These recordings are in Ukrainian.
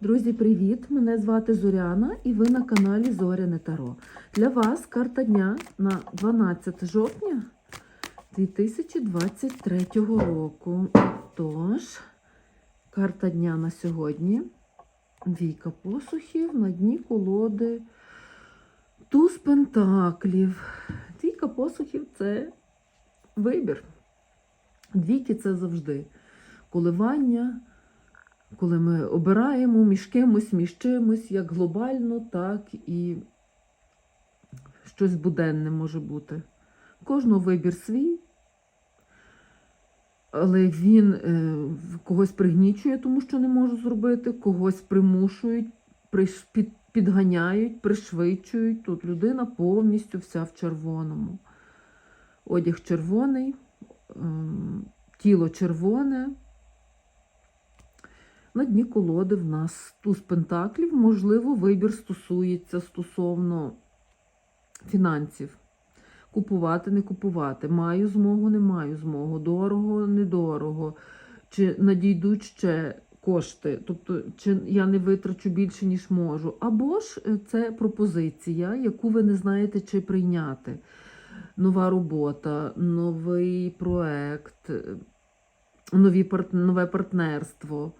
Друзі, привіт! Мене звати Зоряна і ви на каналі Зоряне Таро. Для вас карта дня на 12 жовтня 2023 року. Тож, карта дня на сьогодні. Війка посухів на дні колоди. Туз пентаклів. Двійка посухів це вибір. Двійки це завжди коливання коли ми обираємо між кимось, між чимось, як глобально, так і щось буденне може бути. Кожного вибір свій, але він е, когось пригнічує, тому що не може зробити, когось примушують, підганяють, пришвидшують. Тут людина повністю вся в червоному. Одяг червоний, е, тіло червоне. На дні колоди в нас туз пентаклів, можливо, вибір стосується стосовно фінансів. Купувати, не купувати. Маю змогу, не маю змогу, дорого, недорого. Чи надійдуть ще кошти, тобто, чи я не витрачу більше, ніж можу. Або ж е, це пропозиція, яку ви не знаєте, чи прийняти. Нова робота, новий проект, е, нові нове партнерство.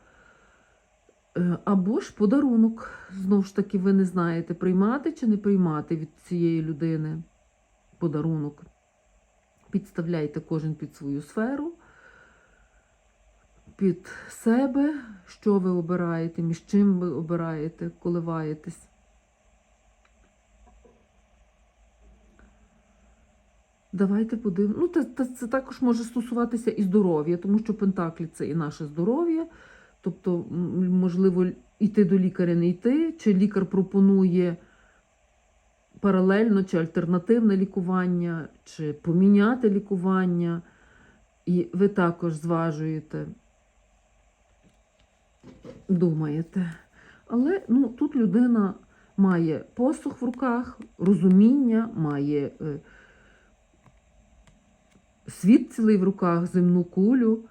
Е, Або ж подарунок. Знову ж таки, ви не знаєте, приймати чи не приймати від цієї людини подарунок. Підставляйте кожен під свою сферу, під себе, що ви обираєте, між чим ви обираєте, коливаєтесь. Давайте подивимося. Ну, це, це, це також може стосуватися і здоров'я, тому що Пентаклі це і наше здоров'я. Тобто, можливо, йти до лікаря не йти, чи лікар пропонує паралельно чи альтернативне лікування, чи поміняти лікування, і ви також зважуєте, думаєте. Але ну, тут людина має посух в руках, розуміння, має е, світ цілий в руках, земну кулю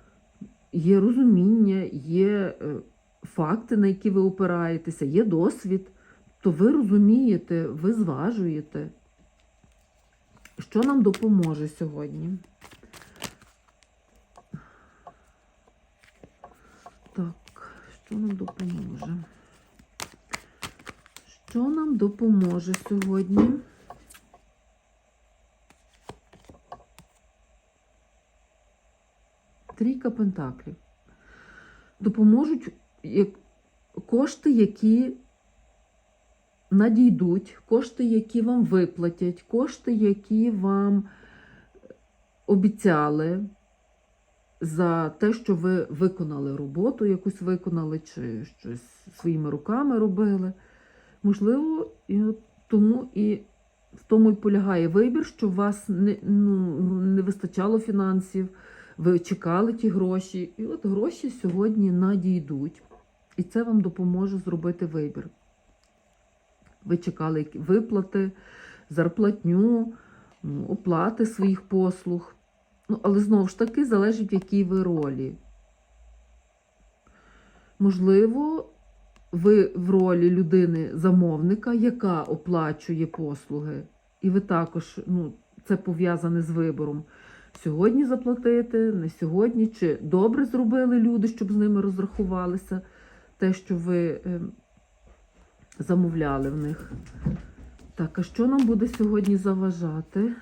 є розуміння, є е, факти, на які ви опираєтеся, є досвід, то ви розумієте, ви зважуєте, що нам допоможе сьогодні. Так, що нам допоможе? Що нам допоможе сьогодні? Трійка пентаклів. Допоможуть кошти, які надійдуть, кошти, які вам виплатять, кошти, які вам обіцяли за те, що ви виконали роботу, якусь виконали, чи щось своїми руками робили. Можливо, і тому і в тому і полягає вибір, що у вас не, ну, не вистачало фінансів ви чекали ті гроші, і от гроші сьогодні надійдуть. І це вам допоможе зробити вибір. Ви чекали виплати, зарплатню, ну, оплати своїх послуг. Ну, але знову ж таки залежить, в якій ви ролі. Можливо, ви в ролі людини-замовника, яка оплачує послуги, і ви також, ну, це пов'язане з вибором сьогодні заплатити, не сьогодні, чи добре зробили люди, щоб з ними розрахувалися те, що ви е, замовляли в них. Так, а що нам буде сьогодні заважати?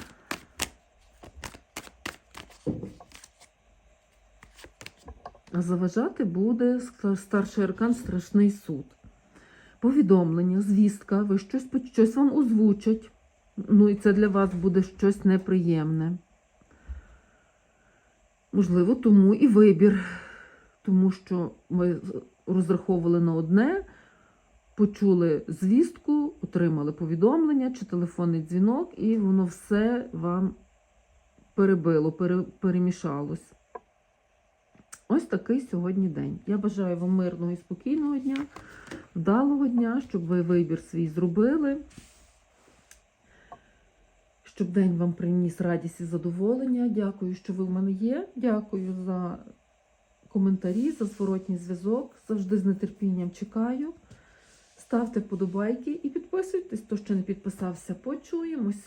А заважати буде старший аркан Страшний суд. Повідомлення, звістка, ви щось, щось вам озвучать. Ну і це для вас буде щось неприємне. Можливо, тому і вибір, тому що ми розраховували на одне, почули звістку, отримали повідомлення чи телефонний дзвінок, і воно все вам перебило, пере, перемішалось. Ось такий сьогодні день. Я бажаю вам мирного і спокійного дня, вдалого дня, щоб ви вибір свій зробили. Щоб день вам приніс радість і задоволення. Дякую, що ви в мене є. Дякую за коментарі, за зворотній зв'язок. Завжди з нетерпінням чекаю. Ставте вподобайки і підписуйтесь, хто ще не підписався. Почуємось!